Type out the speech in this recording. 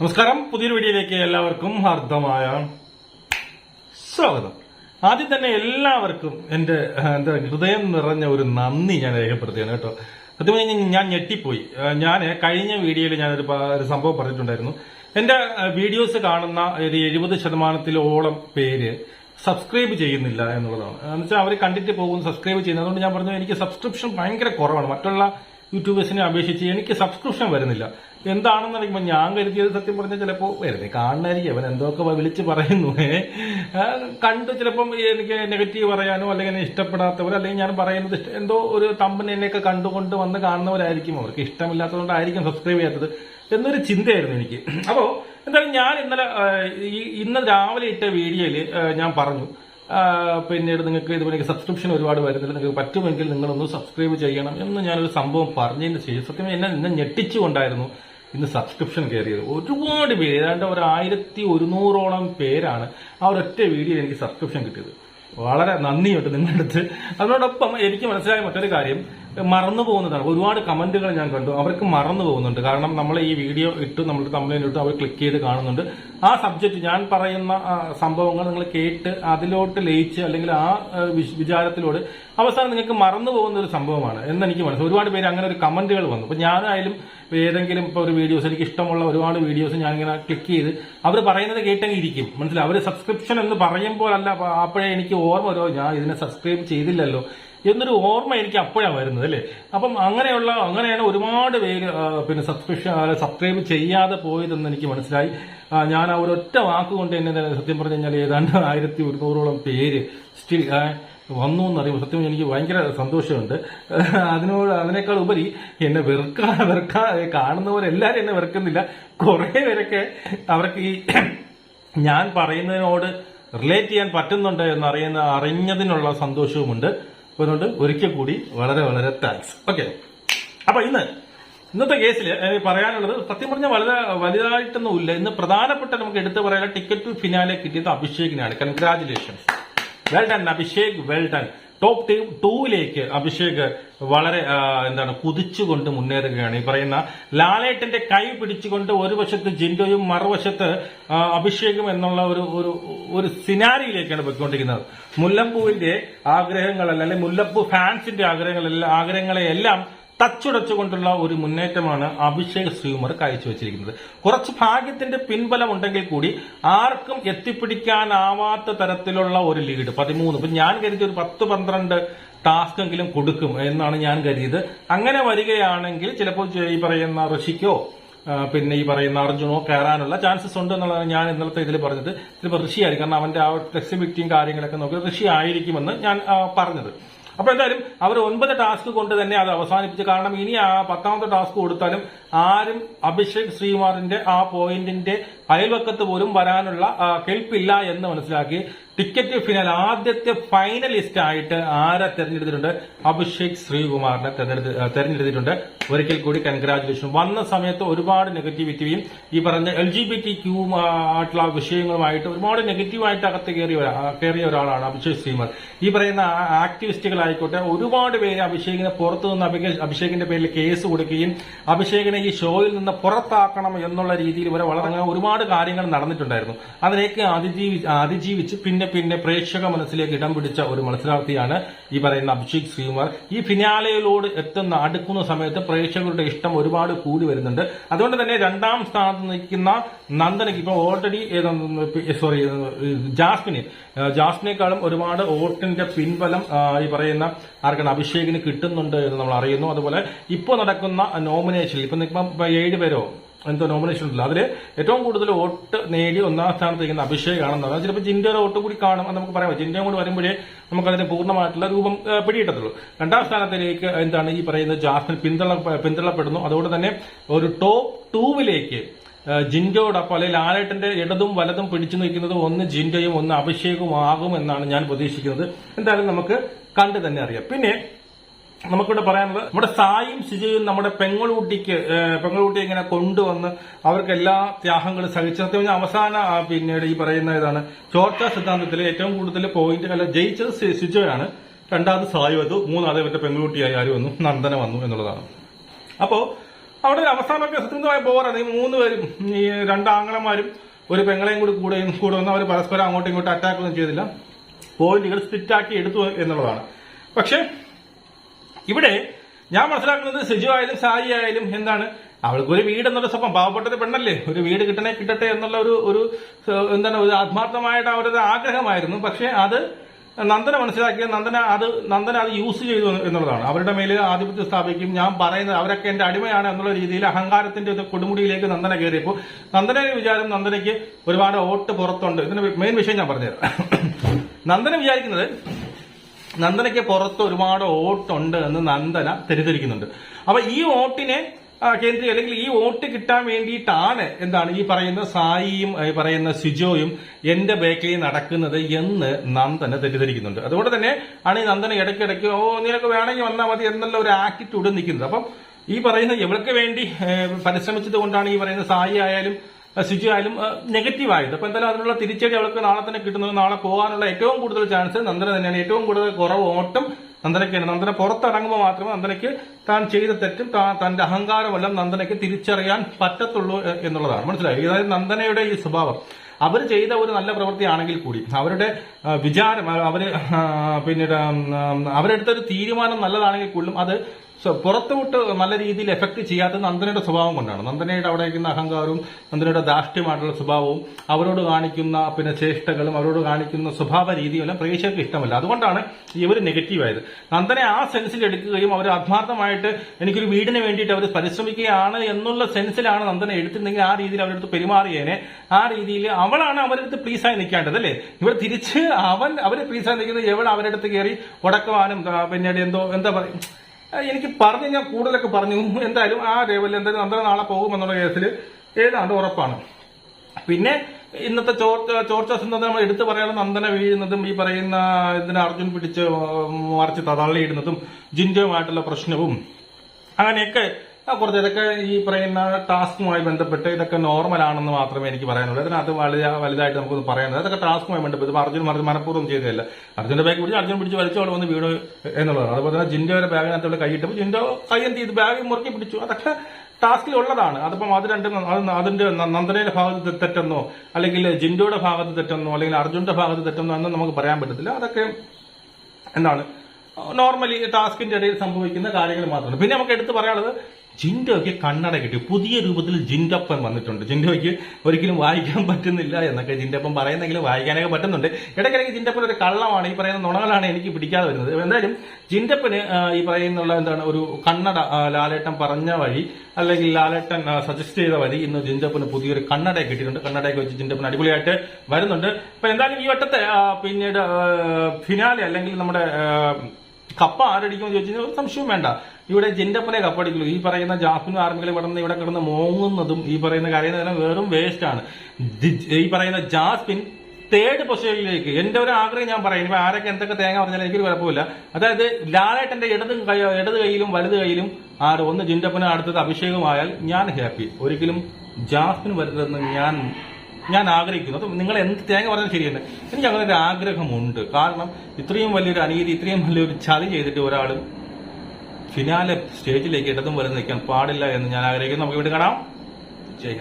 നമസ്കാരം. പുതിയൊരു വീഡിയോയിലേക്ക് എല്ലാവർക്കും ഹാർദമായ സ്വാഗതം. ആദ്യം തന്നെ എല്ലാവർക്കും എന്റെ എന്താ ഹൃദയം നിറഞ്ഞ ഒരു നന്ദി ഞാൻ രേഖപ്പെടുത്തുകയാണ് കേട്ടോ. സത്യം പറഞ്ഞാൽ ഞാൻ ഞെട്ടിപ്പോയി. ഞാൻ കഴിഞ്ഞ വീഡിയോയിൽ ഞാനൊരു ഒരു സംഭവം പറഞ്ഞിട്ടുണ്ടായിരുന്നു. എന്റെ വീഡിയോസ് കാണുന്ന ഒരു എഴുപത് ശതമാനത്തിലോളം പേര് സബ്സ്ക്രൈബ് ചെയ്യുന്നില്ല എന്നുള്ളതാണ്. എന്ന് വെച്ചാൽ അവർ കണ്ടിട്ട് പോകുന്നു സബ്സ്ക്രൈബ് ചെയ്യുന്നത് അതുകൊണ്ട് ഞാൻ പറഞ്ഞു എനിക്ക് സബ്സ്ക്രിപ്ഷൻ ഭയങ്കര കുറവാണ്. മറ്റുള്ള യൂട്യൂബേഴ്സിനെ അപേക്ഷിച്ച് എനിക്ക് സബ്സ്ക്രിപ്ഷൻ വരുന്നില്ല. എന്താണെന്ന് പറയുമ്പോൾ ഞാൻ കരുതിയത് സത്യം പറഞ്ഞാൽ ചിലപ്പോൾ വരുന്നത് കാണുന്നതായിരിക്കും. അവൻ എന്തൊക്കെ വിളിച്ച് പറയുന്നു. കണ്ട് ചിലപ്പം എനിക്ക് നെഗറ്റീവ് പറയാനോ അല്ലെങ്കിൽ എന്നെ ഇഷ്ടപ്പെടാത്തവർ അല്ലെങ്കിൽ ഞാൻ പറയുന്നത് എന്തോ ഒരു തമ്പനെയൊക്കെ കണ്ടുകൊണ്ട് വന്ന് കാണുന്നവരായിരിക്കും. അവർക്ക് ഇഷ്ടമില്ലാത്തതുകൊണ്ടായിരിക്കും സബ്സ്ക്രൈബ് ചെയ്യാത്തത് എന്നൊരു ചിന്തയായിരുന്നു എനിക്ക്. അപ്പോൾ എന്തായാലും ഞാൻ ഇന്നലെ ഇന്ന് രാവിലെ ഇട്ട വീഡിയോയിൽ ഞാൻ പറഞ്ഞു. പിന്നീട് നിങ്ങൾക്ക് ഇതുപോലെ സബ്സ്ക്രിപ്ഷൻ ഒരുപാട് വരുന്നില്ല. നിങ്ങൾക്ക് പറ്റുമെങ്കിൽ നിങ്ങളൊന്ന് സബ്സ്ക്രൈബ് ചെയ്യണം എന്ന് ഞാനൊരു സംഭവം പറഞ്ഞതിന് ശേഷം സത്യം എന്നെ ഇന്ന് ഞെട്ടിച്ചുകൊണ്ടായിരുന്നു ഇന്ന് സബ്സ്ക്രിപ്ഷൻ കയറിയത്. ഒരുപാട് പേര് ഏതാണ്ട് ഒരു ആയിരത്തി ഒരുന്നൂറോളം പേരാണ് ആ ഒരൊറ്റ വീഡിയോ എനിക്ക് സബ്സ്ക്രിപ്ഷൻ കിട്ടിയത്. വളരെ നന്ദിയുണ്ട് നിങ്ങളുടെ അടുത്ത്. അതിനോടൊപ്പം എനിക്ക് മനസ്സിലായ മറ്റൊരു കാര്യം. മറന്നു പോകുന്നതാണ്. ഒരുപാട് കമന്റുകൾ ഞാൻ കണ്ടു. അവർക്ക് മറന്നു പോകുന്നുണ്ട്. കാരണം നമ്മൾ ഈ വീഡിയോ ഇട്ട് നമ്മൾ തമ്മിൽ ഇട്ട് അവർ ക്ലിക്ക് ചെയ്ത് കാണുന്നുണ്ട്. ആ സബ്ജക്റ്റ് ഞാൻ പറയുന്ന സംഭവങ്ങൾ നിങ്ങൾ കേട്ട് അതിലോട്ട് ലയിച്ച് അല്ലെങ്കിൽ ആ വിചാരത്തിലൂടെ അവസാനം നിങ്ങൾക്ക് മറന്നു പോകുന്ന ഒരു സംഭവമാണ് എന്ന് എനിക്ക് മനസ്സിലായി. ഒരുപാട് പേര് അങ്ങനെ ഒരു കമന്റുകൾ വന്നു. അപ്പൊ ഞാനായാലും ഏതെങ്കിലും ഇപ്പോൾ ഒരു വീഡിയോസ് എനിക്ക് ഇഷ്ടമുള്ള ഒരുപാട് വീഡിയോസ് ഞാൻ ഇങ്ങനെ ക്ലിക്ക് ചെയ്ത് അവർ പറയുന്നത് കേട്ടെങ്കിൽ ഇരിക്കും. മനസ്സിലായി? അവർ സബ്സ്ക്രിപ്ഷൻ എന്ന് പറയുമ്പോഴല്ല അപ്പൊ അപ്പോഴേ എനിക്ക് ഓർമ്മ വരുമോ ഞാൻ ഇതിനെ സബ്സ്ക്രൈബ് ചെയ്തില്ലല്ലോ. എന്നൊരു ഓർമ്മ എനിക്ക് അപ്പോഴാണ് വരുന്നത് അല്ലേ? അപ്പം അങ്ങനെയുള്ള അങ്ങനെയാണ് ഒരുപാട് പേര് പിന്നെ സബ്സ്ക്രിപ്ഷൻ സബ്സ്ക്രൈബ് ചെയ്യാതെ പോയതെന്ന് എനിക്ക് മനസ്സിലായി. ഞാൻ ആ ഒരൊറ്റ വാക്കുകൊണ്ട് എന്നെ സത്യം പറഞ്ഞു കഴിഞ്ഞാൽ ഏതാണ്ട് ആയിരത്തി ഒരുന്നൂറോളം പേര് സ്റ്റിൽ വന്നു എന്നറിയുമ്പോൾ സത്യം എനിക്ക് ഭയങ്കര സന്തോഷമുണ്ട്. അതിനോട് അതിനേക്കാൾ ഉപരി എന്നെ വെറുക്കാ വെറുക്കാ കാണുന്നവരെല്ലാവരും എന്നെ വെറുക്കുന്നില്ല. കുറെ പേരൊക്കെ അവർക്ക് ഈ ഞാൻ പറയുന്നതിനോട് റിലേറ്റ് ചെയ്യാൻ പറ്റുന്നുണ്ട് എന്നറിയുന്ന അറിഞ്ഞതിനുള്ള സന്തോഷവുമുണ്ട്. അതുകൊണ്ട് ഒരിക്കൽ കൂടി വളരെ വളരെ താങ്ക്സ് ഓക്കെ അപ്പൊ ഇന്ന് ഇന്നത്തെ കേസിൽ പറയാനുള്ളത് സത്യം പറഞ്ഞാൽ വളരെ വലുതായിട്ടൊന്നും ഇല്ല. ഇന്ന് പ്രധാനപ്പെട്ട നമുക്ക് എടുത്തു പറയാനുള്ള ടിക്കറ്റ് ടു ഫിനാലെ കിട്ടിയത് അഭിഷേകിനാണ് congratulations well done Abhishek. Well done top team ടൂവിലേക്ക് Abhishek വളരെ എന്താണ് കുതിച്ചുകൊണ്ട് മുന്നേറുകയാണ്. ഈ പറയുന്ന ലാലേട്ടന്റെ കൈ പിടിച്ചുകൊണ്ട് ഒരു വശത്ത് ജിൻഡോയും മറുവശത്ത് അഭിഷേകും എന്നുള്ള ഒരു ഒരു സിനാരിയിലേക്കാണ് പോയിക്കൊണ്ടിരിക്കുന്നത്. മുല്ലപ്പൂവിന്റെ ആഗ്രഹങ്ങളല്ല അല്ലെങ്കിൽ മുല്ലപ്പൂ ഫാൻസിന്റെ ആഗ്രഹങ്ങളെല്ലാം ആഗ്രഹങ്ങളെ എല്ലാം തച്ചുടച്ചുകൊണ്ടുള്ള ഒരു മുന്നേറ്റമാണ് അഭിഷേക് ശ്രീകുമാർ കാഴ്ചവെച്ചിരിക്കുന്നത്. കുറച്ച് ഭാഗ്യത്തിന്റെ പിൻബലം ഉണ്ടെങ്കിൽ കൂടി ആർക്കും എത്തിപ്പിടിക്കാനാവാത്ത തരത്തിലുള്ള ഒരു ലീഡ്. പതിമൂന്ന്. ഇപ്പൊ ഞാൻ കരുതി ഒരു പത്ത് പന്ത്രണ്ട് ടാസ്ക് എങ്കിലും കൊടുക്കും എന്നാണ് ഞാൻ കരുതിയത്. അങ്ങനെ വരികയാണെങ്കിൽ ചിലപ്പോൾ ഈ പറയുന്ന ഋഷിക്കോ പിന്നെ ഈ പറയുന്ന അർജുനോ കയറാനുള്ള ചാൻസസ് ഉണ്ട് എന്നുള്ളതാണ് ഞാൻ ഇന്നലത്തെ ഇതിൽ പറഞ്ഞത്. ചിലപ്പോൾ ഋഷിയായിരിക്കും. കാരണം അവന്റെ ആ ഫ്ലെക്സിബിലിറ്റിയും കാര്യങ്ങളൊക്കെ നോക്കി ഋഷി ആയിരിക്കുമെന്ന് ഞാൻ പറഞ്ഞത്. അപ്പൊ എന്തായാലും അവർ ഒൻപത് ടാസ്ക് കൊണ്ട് തന്നെ അത് അവസാനിപ്പിച്ചു. കാരണം ഇനി ആ പത്താമത്തെ ടാസ്ക് കൊടുത്താലും ആരും അഭിഷേക് ശ്രീകുമാറിന്റെ ആ പോയിന്റിന്റെ അയൽവക്കത്ത് പോലും വരാനുള്ള കെൽപ്പില്ല എന്ന് മനസ്സിലാക്കി. ടിക്കറ്റ് ഫിനൽ ആദ്യത്തെ ഫൈനലിസ്റ്റ് ആയിട്ട് ആരെ തെരഞ്ഞെടുത്തിട്ടുണ്ട്? അഭിഷേക് ശ്രീകുമാറിനെ തെരഞ്ഞെടുത്ത് തെരഞ്ഞെടുത്തിട്ടുണ്ട്. ഒരിക്കൽ കൂടി കൺഗ്രാചുലേഷൻ വന്ന സമയത്ത് ഒരുപാട് നെഗറ്റിവിറ്റിയും ഈ പറഞ്ഞ L G B T Q ആയിട്ടുള്ള വിഷയങ്ങളുമായിട്ട് ഒരുപാട് നെഗറ്റീവായിട്ട് അകത്ത് കയറിയ കയറിയ ഒരാളാണ് അഭിഷേക് ശ്രീകുമാർ. ഈ പറയുന്ന ആക്ടിവിസ്റ്റുകളായിക്കോട്ടെ ഒരുപാട് പേര് അഭിഷേകിനെ പുറത്തു നിന്ന് അഭിഷേകിന്റെ പേരിൽ കേസ് കൊടുക്കുകയും അഭിഷേകിനെ ഈ ഷോയിൽ നിന്ന് പുറത്താക്കണം എന്നുള്ള രീതിയിൽ ഇവരെ വളരെ ഒരുപാട് കാര്യങ്ങൾ നടന്നിട്ടുണ്ടായിരുന്നു. അതിലേക്ക് അതിജീവി അതിജീവിച്ച് പിന്നെ പിന്നെ പ്രേക്ഷക മനസ്സിലേക്ക് ഇടം പിടിച്ച ഒരു മത്സരാർത്ഥിയാണ് ഈ പറയുന്ന അഭിഷേക് ശ്രീകുമാർ. ഈ ഫിനാലയിലോട് എത്തുന്ന അടുക്കുന്ന സമയത്ത് പ്രേക്ഷകരുടെ ഇഷ്ടം ഒരുപാട് കൂടി വരുന്നുണ്ട്. അതുകൊണ്ട് തന്നെ രണ്ടാം സ്ഥാനത്ത് നിൽക്കുന്ന നന്ദനയ്ക്ക് ഇപ്പൊ ഓൾറെഡി സോറി ജാസ്മിന് ജാസ്മിനേക്കാളും ഒരുപാട് വോട്ടിന്റെ പിൻബലം ഈ പറയുന്ന ആർക്കാണ് അഭിഷേകിന് കിട്ടുന്നുണ്ട് എന്ന് നമ്മൾ അറിയുന്നു. അതുപോലെ ഇപ്പോൾ നടക്കുന്ന നോമിനേഷനിൽ ഇപ്പൊ നിൽക്കുമ്പോൾ ഏഴ് പേരോ? എന്തോ നോമിനേഷൻ ഉണ്ടല്ലോ. അതിൽ ഏറ്റവും കൂടുതൽ വോട്ട് നേടി ഒന്നാം സ്ഥാനത്ത് നിൽക്കുന്ന അഭിഷേകാണെന്ന് പറഞ്ഞാൽ ചിലപ്പോൾ ജിൻഡയുടെ വോട്ട് കൂടി കാണും നമുക്ക് പറയാം ജിൻഡയും കൂടി വരുമ്പോഴേ നമുക്കതിന് പൂർണമായിട്ടുള്ള രൂപം പിടിയിട്ടത്തുള്ളൂ. രണ്ടാം സ്ഥാനത്തിലേക്ക് എന്താണ് ഈ പറയുന്ന ജാസ്മിൻ പിന്തള്ള പിന്തള്ളപ്പെടുന്നു. അതുകൊണ്ട് തന്നെ ഒരു ടോപ്പ് ടൂവിലേക്ക് ജിൻഡോടൊപ്പം അല്ലെങ്കിൽ ലാലേട്ടന്റെ ഇടതും വലതും പിടിച്ചു നിൽക്കുന്നത് ഒന്ന് ജിൻഡോയും ഒന്ന് അഭിഷേകവും ആകും എന്നാണ് ഞാൻ പ്രതീക്ഷിക്കുന്നത്. എന്തായാലും നമുക്ക് കണ്ടു തന്നെ അറിയാം. പിന്നെ നമുക്കിവിടെ പറയാനുള്ളത് നമ്മുടെ സായും ശിജയും നമ്മുടെ പെങ്ങളൂട്ടിക്ക് ഏഹ്, ഇങ്ങനെ കൊണ്ടുവന്ന് അവർക്ക് എല്ലാ ത്യാഗങ്ങളും സഹിച്ചു സത്യം പറഞ്ഞാൽ അവസാന പിന്നീട് ഈ പറയുന്ന ഇതാണ് ചോർച്ച സിദ്ധാന്തത്തിൽ ഏറ്റവും കൂടുതൽ പോയിന്റ് അല്ല ജയിച്ചത് ശിജയാണ് രണ്ടാമത് സായു വന്നു. മൂന്നാമത് ഇവരുടെ പെങ്ങളൂട്ടിയായി ആര് വന്നു? നന്ദന വന്നു എന്നുള്ളതാണ്. അപ്പോ അവിടെ ഒരു അവസാനമൊക്കെ സത്യമായ ബോറാണ് ഈ മൂന്ന് പേരും ഈ രണ്ട് ആംഗളന്മാരും ഒരു പെങ്ങളെയും കൂടി കൂടെ കൂടെ വന്ന് അവർ പരസ്പരം അങ്ങോട്ടും ഇങ്ങോട്ടും അറ്റാക്ക് ഒന്നും ചെയ്തില്ല. പോയിന്റുകൾ സ്പിറ്റാക്കി എടുത്തു എന്നുള്ളതാണ്. പക്ഷെ ഇവിടെ ഞാൻ മനസ്സിലാക്കുന്നത് സിജു ആയാലും സായി ആയാലും എന്താണ്? അവൾക്ക് ഒരു വീട് എന്നുള്ള സ്വപ്നം. പാവപ്പെട്ട ഒരു പെണ്ണല്ലേ? ഒരു വീട് കിട്ടണേ കിട്ടട്ടെ എന്നുള്ള ഒരു ഒരു എന്താണ് ഒരു ആത്മാർത്ഥമായിട്ട് അവരുടെ ആഗ്രഹമായിരുന്നു. പക്ഷേ അത് നന്ദന മനസ്സിലാക്കിയ നന്ദന അത് നന്ദന അത് യൂസ് ചെയ്തു എന്നുള്ളതാണ്. അവരുടെ മേലിൽ ആധിപത്യം സ്ഥാപിക്കും. ഞാൻ പറയുന്നത് അവരൊക്കെ എന്റെ അടിമയാണ് എന്നുള്ള രീതിയിൽ അഹങ്കാരത്തിന്റെ ഒരു കൊടുമുടിയിലേക്ക് നന്ദന കയറിയപ്പോൾ നന്ദനയുടെ വിചാരം നന്ദനയ്ക്ക് ഒരുപാട് വോട്ട് പുറത്തുണ്ട്. ഇതിന് മെയിൻ വിഷയം ഞാൻ പറഞ്ഞുതരാം. നന്ദന വിചാരിക്കുന്നത് നന്ദനയ്ക്ക് പുറത്ത് ഒരുപാട് വോട്ടുണ്ട് എന്ന് നന്ദന തെറ്റിദ്ധരിക്കുന്നുണ്ട്. അപ്പൊ ഈ വോട്ടിനെ കേന്ദ്രീയ അല്ലെങ്കിൽ ഈ വോട്ട് കിട്ടാൻ വേണ്ടിയിട്ടാണ് എന്താണ് ഈ പറയുന്ന സായിയും ഈ പറയുന്ന സിജോയും എന്റെ ബേക്കലി നടക്കുന്നത് എന്ന് നന്ദന തെറ്റിദ്ധരിക്കുന്നുണ്ട്. അതുകൊണ്ട് തന്നെ ആണ് ഈ നന്ദന ഇടയ്ക്കിടയ്ക്ക് ഓ നിനക്ക് വേണമെങ്കിൽ വന്നാൽ മതി എന്നുള്ള ഒരു ആറ്റിറ്റ്യൂഡ് നിൽക്കുന്നത്. അപ്പം ഈ പറയുന്ന ഇവൾക്ക് വേണ്ടി പരിശ്രമിച്ചത് കൊണ്ടാണ് ഈ പറയുന്ന സായി ആയാലും നെഗറ്റീവായത് ആയാലും നെഗറ്റീവ് ആയത് അപ്പൊ എന്തായാലും അതിനുള്ള തിരിച്ചടി അവൾക്ക് നാളെ തന്നെ കിട്ടുന്നത് നാളെ പോകാനുള്ള ഏറ്റവും കൂടുതൽ ചാൻസ് നന്ദന തന്നെയാണ്. ഏറ്റവും കൂടുതൽ കുറവ് ഓട്ടം നന്ദനയ്ക്കാണ്. നന്ദന പുറത്തിറങ്ങുമ്പോൾ മാത്രമേ നന്ദനയ്ക്ക് താൻ ചെയ്ത തെറ്റും തന്റെ അഹങ്കാരമെല്ലാം നന്ദനയ്ക്ക് തിരിച്ചറിയാൻ പറ്റത്തുള്ളൂ എന്നുള്ളതാണ്. മനസ്സിലായി? അതായത് നന്ദനയുടെ ഈ സ്വഭാവം. അവർ ചെയ്ത ഒരു നല്ല പ്രവൃത്തിയാണെങ്കിൽ കൂടി അവരുടെ വിചാരം അവർ പിന്നീട് ഒരു തീരുമാനം നല്ലതാണെങ്കിൽ കൂടിയും അത് സോ, പുറത്തുവിട്ട് നല്ല രീതിയിൽ എഫക്ട് ചെയ്യാത്തത് നന്ദനയുടെ സ്വഭാവം കൊണ്ടാണ്. നന്ദനയുടെ അവിടെ ഇരിക്കുന്ന അഹങ്കാരവും നന്ദനയുടെ ധാർഷ്ട്യമായിട്ടുള്ള സ്വഭാവവും അവരോട് കാണിക്കുന്ന പിന്നെ ചേഷ്ടകളും അവരോട് കാണിക്കുന്ന സ്വഭാവ രീതിയും എല്ലാം പ്രേക്ഷകർക്ക് ഇഷ്ടമല്ല. അതുകൊണ്ടാണ് ഇവർ നെഗറ്റീവ് ആയത്. നന്ദനെ ആ സെൻസിൽ എടുക്കുകയും അവർ ആത്മാർത്ഥമായിട്ട് എനിക്കൊരു വീടിന് വേണ്ടിയിട്ട് അവർ പരിശ്രമിക്കുകയാണ് എന്നുള്ള സെൻസിലാണ് നന്ദനെ എടുത്തിരുന്നെങ്കിൽ ആ രീതിയിൽ അവരെടുത്ത് പെരുമാറിയേനെ. ആ രീതിയിൽ അവളാണ് അവരെടുത്ത് പ്ലീസായി നിൽക്കേണ്ടത് അല്ലേ? ഇവർ തിരിച്ച് അവൻ അവരെ പ്ലീസായി നിൽക്കുന്നത് എവൾ അവരെടുത്ത് കയറി ഉടക്കുവാനും പിന്നീട് എന്തോ എന്താ പറയും ആ, എനിക്ക് പറഞ്ഞു ഞാൻ കൂടുതലൊക്കെ പറഞ്ഞു. എന്തായാലും ആ ലേവലിൽ എന്തായാലും അന്തര നാളെ പോകുമെന്നുള്ള കേസിൽ ഏതാണ്ട് ഉറപ്പാണ്. പിന്നെ ഇന്നത്തെ ചോർച്ച സിന്ധത നമ്മൾ എടുത്തു പറയാനുള്ള നന്ദന വീഴുന്നതും ഈ പറയുന്ന ഇതിനെ അർജുൻ പിടിച്ച് മറിച്ച് തള്ളിയിടുന്നതും ജിൻജോയുമായിട്ടുള്ള പ്രശ്നവും അങ്ങനെയൊക്കെ കുറച്ച് ഇതൊക്കെ ഈ പറയുന്ന ടാസ്കുമായി ബന്ധപ്പെട്ട് ഇതൊക്കെ നോർമൽ ആണെന്ന് മാത്രമേ എനിക്ക് പറയാനുള്ളൂ. അതിനകത്ത് വലിയ വലുതായിട്ട് നമുക്കൊന്ന് പറയാനുള്ളത് അതൊക്കെ ടാസ്കുമായി ബന്ധപ്പെട്ട് ഇപ്പൊ അർജുൻ മറിച്ച് മനഃപൂർവം ചെയ്തതല്ല? അർജുന്റെ ബാഗ് പിടിച്ച് അർജുൻ പിടിച്ച് വലിച്ചു അവിടെ വന്ന് വീട് എന്നുള്ളതാണ്. അതുപോലെ തന്നെ ജിൻഡോയുടെ അവിടെ കൈയിട്ടപ്പോൾ ജിൻഡോ കൈ എന്ത് ചെയ്തു? ബാഗ് മുറുക്കി പിടിച്ചു. അതൊക്കെ ടാസ്കിൽ ഉള്ളതാണ് അതിപ്പം അത് രണ്ടും അത് അതിന്റെ നന്ദനയുടെ ഭാഗത്ത് തെറ്റെന്നോ അല്ലെങ്കിൽ ജിൻഡോയുടെ ഭാഗത്ത് തെറ്റെന്നോ അല്ലെങ്കിൽ അർജുന്റെ ഭാഗത്ത് തെറ്റെന്നോ എന്ന് നമുക്ക് പറയാൻ പറ്റത്തില്ല. അതൊക്കെ എന്താണ്? നോർമലി ടാസ്കിന്റെ ഇടയിൽ സംഭവിക്കുന്ന കാര്യങ്ങൾ മാത്രമാണ് പിന്നെ നമുക്ക് എടുത്തു പറയാനുള്ളത് ജിൻഡോയ്ക്ക് കണ്ണട കിട്ടി. പുതിയ രൂപത്തിൽ ജിൻഡപ്പൻ വന്നിട്ടുണ്ട്. ജിൻഡോയ്ക്ക് ഒരിക്കലും വായിക്കാൻ പറ്റുന്നില്ല എന്നൊക്കെ ജിൻഡപ്പൻ പറയുന്നെങ്കിലും വായിക്കാനൊക്കെ പറ്റുന്നുണ്ട്. ഇടയ്ക്കിടയ്ക്ക് ജിൻഡപ്പൻ ഒരു കള്ളമാണ്. ഈ പറയുന്ന നുണകളാണ് എനിക്ക് പിടിക്കാതെ വരുന്നത്. എന്തായാലും ജിൻഡപ്പന് ഈ പറയുന്നുള്ള എന്താണ് ഒരു കണ്ണട ലാലേട്ടൻ പറഞ്ഞ വഴി അല്ലെങ്കിൽ ലാലേട്ടൻ സജസ്റ്റ് ചെയ്ത വഴി ഇന്ന് ജിൻഡപ്പന് പുതിയൊരു കണ്ണട കിട്ടിയിട്ടുണ്ട്. കണ്ണടയൊക്കെ വെച്ച് ജിൻഡപ്പൻ അടിപൊളിയായിട്ട് വരുന്നുണ്ട്. അപ്പൊ എന്തായാലും ഈ വട്ടത്തെ പിന്നീട് ഫിനാലെ അല്ലെങ്കിൽ നമ്മുടെ കപ്പ ആരടിക്കുമെന്ന് ചോദിച്ചു കഴിഞ്ഞാൽ ഒരു സംശയവും വേണ്ട. ഇവിടെ ജിൻഡപ്പനെ കപ്പടിക്കുള്ളൂ ഈ പറയുന്ന ജാസ്മിൻ ആർമികൾ കിടന്ന് ഇവിടെ കിടന്ന് മോങ്ങുന്നതും ഈ പറയുന്ന കാര്യങ്ങളെല്ലാം വെറും വേസ്റ്റ് ആണ്. ഈ പറയുന്ന ജാസ്മിൻ തേർഡ് പൊസിഷനിലേക്ക് എന്റെ ഒരു ആഗ്രഹം ഞാൻ പറയും. ഇപ്പൊ ആരൊക്കെ എന്തൊക്കെ തേങ്ങ പറഞ്ഞാൽ എനിക്കൊരു കുഴപ്പമില്ല. അതായത് ലാലേട്ടന്റെ ഇടത് കൈ ഇടത് കൈയിലും വലത് കൈയിലും ആര് ഒന്ന് ജിൻഡപ്പന് അടുത്തത് അഭിഷേകമായാൽ ഞാൻ ഹാപ്പി ഒരിക്കലും ജാസ്മിൻ വരുന്നതെന്ന് ഞാൻ ഞാൻ ആഗ്രഹിക്കുന്നു. അത് നിങ്ങൾ എന്ത് തേങ്ങ പറഞ്ഞാൽ ശരിയല്ല. എനിക്ക് അങ്ങനെ ഒരു ആഗ്രഹമുണ്ട്. കാരണം ഇത്രയും വലിയൊരു അനീതി ഇത്രയും വലിയൊരു ചതി ചെയ്തിട്ട് ഒരാൾ ഫിനാലെ സ്റ്റേജിലേക്ക് ഇടതും വരെ നിൽക്കാൻ പാടില്ല എന്ന് ഞാൻ ആഗ്രഹിക്കുന്നു. നമുക്ക് ഇവിടെ കാണാം. ജയ്